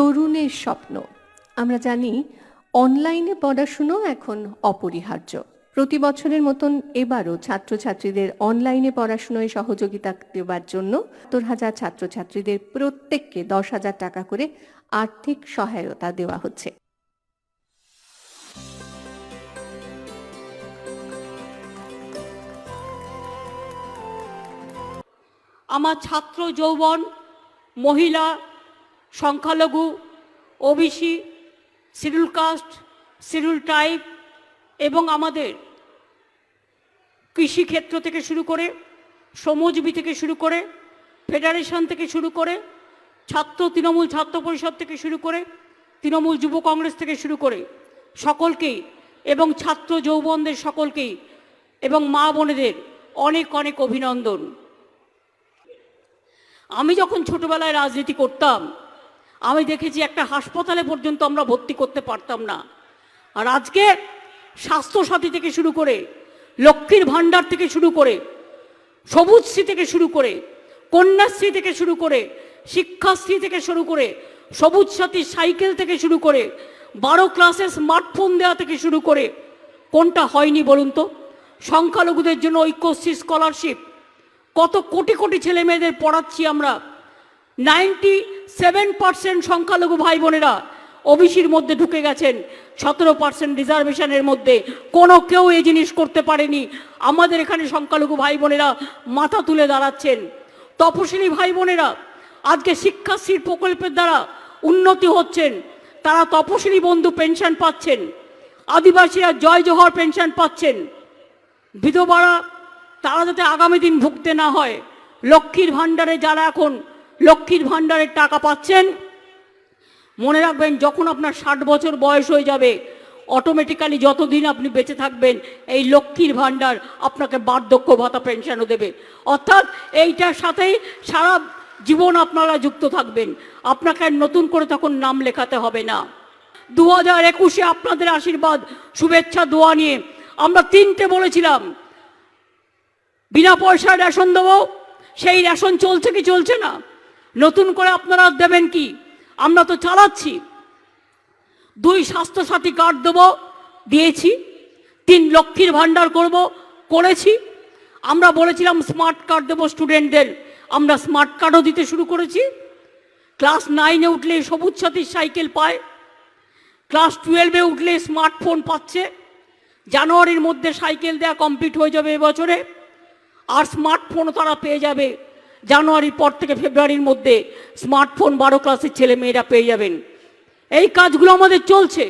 তরুণের স্বপ্ন। আমরা জানি অনলাইনে পড়াশুনো এখন অপরিহার্য। প্রতি বছরের মতন এবারও ছাত্রছাত্রীদের অনলাইনে পড়াশুনোয় সহযোগিতা দেওয়ার জন্য সত্তর হাজার ছাত্রছাত্রীদের প্রত্যেককে দশ হাজার টাকা করে আর্থিক সহায়তা দেওয়া হচ্ছে। আমার ছাত্র যৌবন, মহিলা সংখ্যালঘু, OBC, schedule caste, schedule tribe এবং আমাদের কৃষিক্ষেত্র থেকে শুরু করে শ্রমজীবী থেকে শুরু করে ফেডারেশন থেকে শুরু করে ছাত্র, তৃণমূল ছাত্র পরিষদ থেকে শুরু করে তৃণমূল যুব কংগ্রেস থেকে শুরু করে সকলকেই এবং ছাত্র যৌবনদের সকলকেই এবং মা বোনেদের অনেক অনেক অভিনন্দন। আমি যখন ছোটবেলায় রাজনীতি করতাম আমি দেখেছি একটা হাসপাতালে পর্যন্ত আমরা ভর্তি করতে পারতাম না। আর আজকে স্বাস্থ্যসাথী থেকে শুরু করে, লক্ষ্মীর ভাণ্ডার থেকে শুরু করে সবুজশ্রী থেকে শুরু করে, কন্যাশ্রী থেকে শুরু করে, শিক্ষাশ্রী থেকে শুরু করে, সবুজ সাথী সাইকেল থেকে শুরু করে, বারো ক্লাসে স্মার্টফোন দেওয়া থেকে শুরু করে, কোনটা হয়নি বলুন তো? সংখ্যালঘুদের জন্য ঐক্যশ্রী স্কলারশিপ। কত কোটি কোটি ছেলে মেয়েদের পড়াচ্ছি আমরা। নাইনটি সেভেন পার্সেন্ট সংখ্যালঘু ভাই বোনেরা ওবিসির মধ্যে ঢুকে গেছেন। সতেরো পার্সেন্ট রিজার্ভেশনের মধ্যে কোনো কেউ এই জিনিস করতে পারেনি। আমাদের এখানে সংখ্যালঘু ভাই বোনেরা মাথা তুলে দাঁড়াচ্ছেন। তপশিলি ভাই বোনেরা আজকে শিক্ষাশ্রীর প্রকল্পের দ্বারা উন্নতি হচ্ছেন। তারা তপশিলি বন্ধু পেনশন পাচ্ছেন। আদিবাসীরা জয় জোহর পেনশন পাচ্ছেন। বিধবারা তারা যাতে আগামী দিন ভুগতে না হয়। লক্ষ্মীর ভাণ্ডারে যারা এখন লক্ষ্মীর ভাণ্ডারের টাকা পাচ্ছেন। মনে রাখবেন, যখন আপনার ষাট বছর বয়স হয়ে যাবে অটোমেটিক্যালি যতদিন আপনি বেঁচে থাকবেন, এই লক্ষ্মীর ভাণ্ডার আপনাকে বার্ধক্য ভাতা পেনশনও দেবে। অর্থাৎ এইটার সাথেই সারা জীবন আপনারা যুক্ত থাকবেন। আপনাকে নতুন করে তখন নাম লেখাতে হবে না। দু হাজার একুশে আপনাদের আশীর্বাদ, শুভেচ্ছা, দোয়া নিয়ে আমরা তিনটে বলেছিলাম। বিনা পয়সায় রেশন দেবো, সেই রেশন চলছে কি চলছে না? নতুন করে আপনারা দেবেন কি? আমরা তো চালাচ্ছি। দুই স্বাস্থ্যসাথী কার্ড দেবো, দিয়েছি। তিন লক্ষ্মীর ভাণ্ডার করব, করেছি। আমরা বলেছিলাম স্মার্ট কার্ড দেবো স্টুডেন্টদের। আমরা স্মার্ট কার্ডও দিতে শুরু করেছি। ক্লাস নাইনে উঠলে সবুজ সাথীর সাইকেল পায়। ক্লাস টুয়েলভে উঠলে স্মার্টফোন পাচ্ছে। জানুয়ারির মধ্যে সাইকেল দেওয়া কমপ্লিট হয়ে যাবে এবছরে। আর স্মার্টফোনও তারা পেয়ে যাবে। জানুয়ারির পর থেকে ফেব্রুয়ারির মধ্যে স্মার্টফোন বারো ক্লাসের ছেলে মেয়েরা পেয়ে যাবেন। এই কাজগুলো আমাদের চলছে।